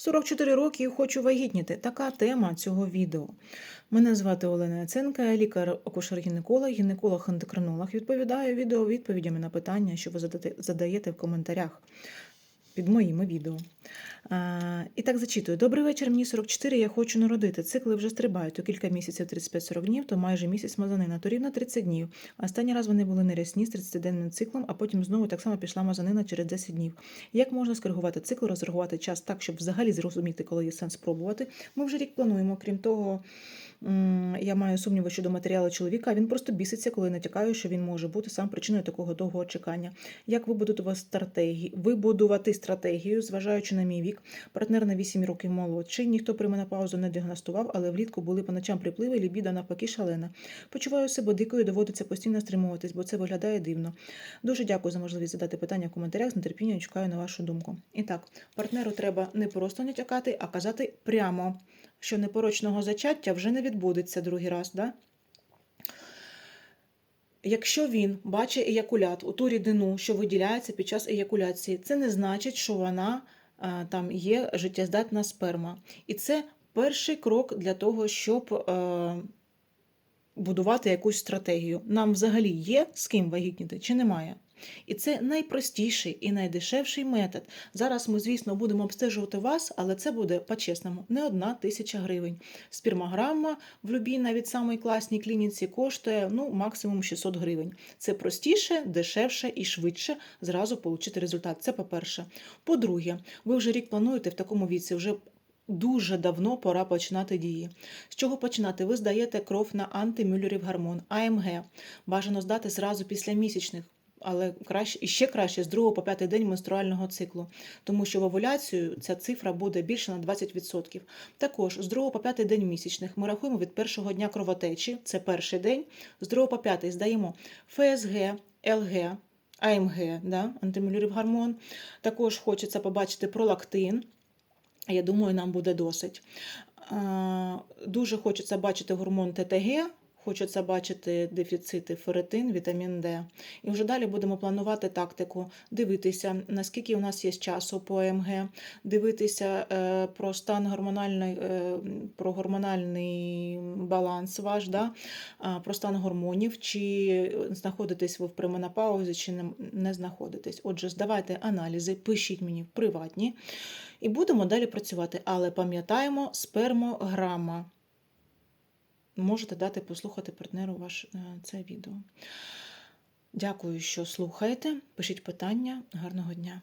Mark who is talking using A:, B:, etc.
A: 44 роки і хочу вагітніти. Така тема цього відео. Мене звати Олена Яценка, я лікар акушер-гінеколог, гінеколог-ендокринолог. Відповідаю відео відповідями на питання, що ви задаєте в коментарях під моїми відео. А, і так зачитую. Добрий вечір, мені 44, я хочу народити. Цикли вже стрибають. То кілька місяців 35-40 днів, то майже місяць мазанина, то рівно 30 днів. Останній раз вони були нерясні з 30-денним циклом, а потім знову так само пішла мазанина через 10 днів. Як можна скоригувати цикл, розрахувати час так, щоб взагалі зрозуміти, коли є сенс пробувати? Ми вже рік плануємо. Крім того, я маю сумніви щодо матеріалу чоловіка. Він просто біситься, коли натякаю, що він може бути сам причиною такого довгого чекання. Як вибудувати стратегії, вибудувати стратегію, зважаючи на мій вік, партнер на 8 років молодший. Ніхто при менопаузу не діагностував, але влітку були по ночам припливи, лібіда навпаки шалена. Почуваю себе дикою, доводиться постійно стримуватись, бо це виглядає дивно. Дуже дякую за можливість задати питання в коментарях. З нетерпінням чекаю на вашу думку. І так, партнеру треба не просто натякати, а казати прямо, що непорочного зачаття вже не відбудеться другий раз. Да? Якщо він бачить еякулят, у ту рідину, що виділяється під час еякуляції, це не значить, що вона там є життєздатна сперма. І це перший крок для того, щоб е, будувати якусь стратегію. Нам взагалі є з ким вагітніти чи немає? І це найпростіший і найдешевший метод. Зараз ми, звісно, будемо обстежувати вас, але це буде по-чесному не одна тисяча гривень. Спермограма в любій навіть самій класній клініці коштує ну, максимум 600 гривень. Це простіше, дешевше і швидше зразу отримати результат. Це по-перше. По-друге, ви вже рік плануєте в такому віці, вже Дуже давно пора починати дії. З чого починати? Ви здаєте кров на антимюллерів гормон АМГ. Бажано здати зразу після місячних, але краще і ще краще з 2 по 5 день менструального циклу, тому що в овуляцію ця цифра буде більше на 20%. Також з 2 по 5 день місячних ми рахуємо від першого дня кровотечі, це перший день. З 2 по 5 здаємо ФСГ, ЛГ, АМГ, да, антимюллерів гормон. Також хочеться побачити пролактин. Я думаю, нам буде досить. Дуже хочеться бачити гормон ТТГ, хочеться бачити дефіцити ферритин, вітамін Д. І вже далі будемо планувати тактику, дивитися, наскільки у нас є часу по МГ, дивитися е, про стан гормональний, е, про гормональний баланс ваш, да? про стан гормонів, чи знаходитесь ви в пременопаузі, чи не, не знаходитесь. Отже, здавайте аналізи, пишіть мені в приватні. І будемо далі працювати. Але пам'ятаємо спермограма. Можете дати послухати партнеру ваш е, це відео. Дякую, що слухаєте. Пишіть питання. Гарного дня!